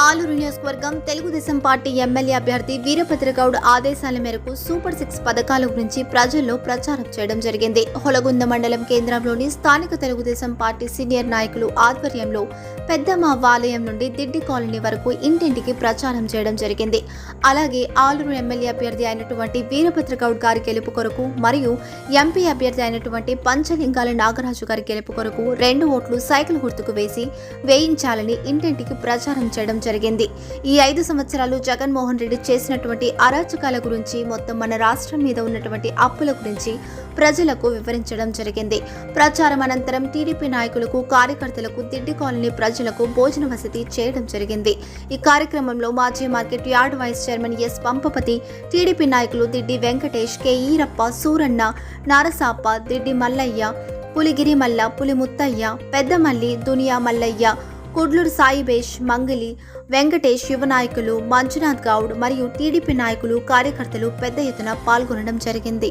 ఆలూరు నియోజకవర్గం Telugu Desam party MLA అభ్యర్థి వీరభద్రగౌడ్ ఆదేశాల మేరకు సూపర్ సిక్స్ పథకాల గురించి ప్రజల్లో ప్రచారం చేయడం జరిగింది. హొలగుంద మండలం కేంద్రంలోని స్థానిక తెలుగుదేశం పార్టీ సీనియర్ నాయకులు ఆధ్వర్యంలో పెద్దమ్మ ఆలయం నుండి దిడ్డి కాలనీ వరకు ఇంటింటికి ప్రచారం చేయడం జరిగింది. అలాగే ఆలూరు ఎమ్మెల్యే అభ్యర్థి అయినటువంటి వీరభద్రగౌడ్ గారి గెలుపు కొరకు మరియు ఎంపీ అభ్యర్థి అయినటువంటి పంచలింగాల నాగరాజు గారి గెలుపు కొరకు రెండు ఓట్లు సైకిల్ గుర్తుకు వేసి వేయించాలని ఇంటింటికి ప్రచారం చేయడం జరిగింది జరిగింది. ఈ ఐదు సంవత్సరాలు జగన్మోహన్ రెడ్డి చేసినటువంటి అరాచకాల గురించి మొత్తం మన రాష్ట్రం మీద ఉన్నటువంటి అప్పుల గురించి ప్రజలకు వివరించడం జరిగింది. ప్రచారం అనంతరం టీడీపీ నాయకులకు కార్యకర్తలకు దిడ్డి కాలనీ ప్రజలకు భోజన వసతి చేయడం జరిగింది. ఈ కార్యక్రమంలో మాజీ market yard vice chairman S Pampapathi TDP నాయకులు దిడ్డి వెంకటేష్ కె ఈరప్ప సూరన్న నారసాప దిడ్డి మల్లయ్య పులిగిరి మల్ల పులి ముత్తయ్య పెద్దమల్లి దునియా మల్లయ్య కుడ్లూరు సాయిబేష్ మంగలి వెంకటేష్ యువ నాయకులు మంజునాథ్ గౌడ్ మరియు టీడీపీ నాయకులు కార్యకర్తలు పెద్ద ఎత్తున పాల్గొనడం జరిగింది.